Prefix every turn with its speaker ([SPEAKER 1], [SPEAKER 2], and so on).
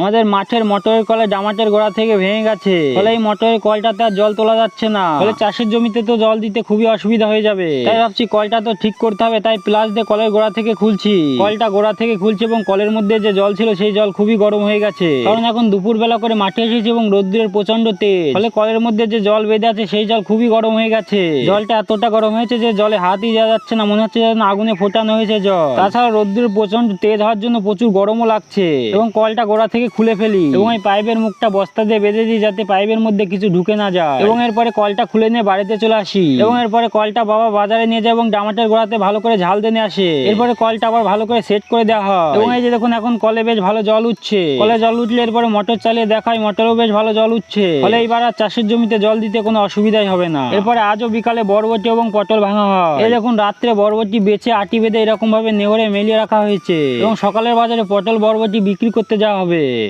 [SPEAKER 1] আমাদের মাঠের মটরের কলে ডামাটের গোড়া থেকে ভেঙে গেছে। ফলে এই মটরের কলটাতে আর জল তোলা যাচ্ছে না। ফলে চাষের জমিতে তো জল দিতে খুবই অসুবিধা হয়ে যাবে। তাই ভাবছি কলটা তো ঠিক করতে হবে, তাই প্লাস দিয়ে কলের গোড়া থেকে খুলছি। কলটা গোড়া থেকে খুলছি এবং কলের মধ্যে যে জল ছিল সেই জল খুবই গরম হয়ে গেছে। কারণ এখন দুপুর বেলা করে মাঠে এসেছি এবং রোদ্রের প্রচণ্ড তেজ। ফলে কলের মধ্যে যে জল বেঁধে আছে সেই জল খুবই গরম হয়ে গেছে। জলটা এতটা গরম হয়েছে যে জলে হাতই দেওয়া যাচ্ছে না, মনে হচ্ছে যেন আগুনে ফোটানো হয়েছে জল। তাছাড়া রোদ্রের প্রচণ্ড তেজ হওয়ার জন্য প্রচুর গরমও লাগছে এবং কলটা গোড়া থেকে খুলে ফেলি। এবং এই পাইপের মুখটা বস্তা দিয়ে বেঁধে দিই যাতে পাইপের মধ্যে কিছু ঢুকে না যায়। এবং এরপরে কলটা খুলে নিয়ে বাড়িতে চলে আসি। এবং এরপরে কলটা বাবা বাজারে নিয়ে যায় এবং ডামাটের গোড়াতে ভালো করে ঝাল দিয়ে নিয়ে আসে। এরপরে কলটা আবার ভালো করে সেট করে দেওয়া হয়। এবং এই যে দেখুন এখন কলে বেশ ভালো জল উঠছে। কলে জল উঠলে এরপরে মোটর চালিয়ে দেখায় মোটরেও বেশ ভালো জল উঠছে। ফলে এইবার আর চাষের জমিতে জল দিতে কোনো অসুবিধাই হবে না। এরপরে আজও বিকালে বরবটি এবং পটল ভাঙা হয়। এই দেখুন রাত্রে বরবটি বেছে আটি বেঁধে এরকম ভাবে নেওয়ারে মেলিয়ে রাখা হয়েছে। এবং সকালের বাজারে পটল বরবটি বিক্রি করতে যাওয়া হবে।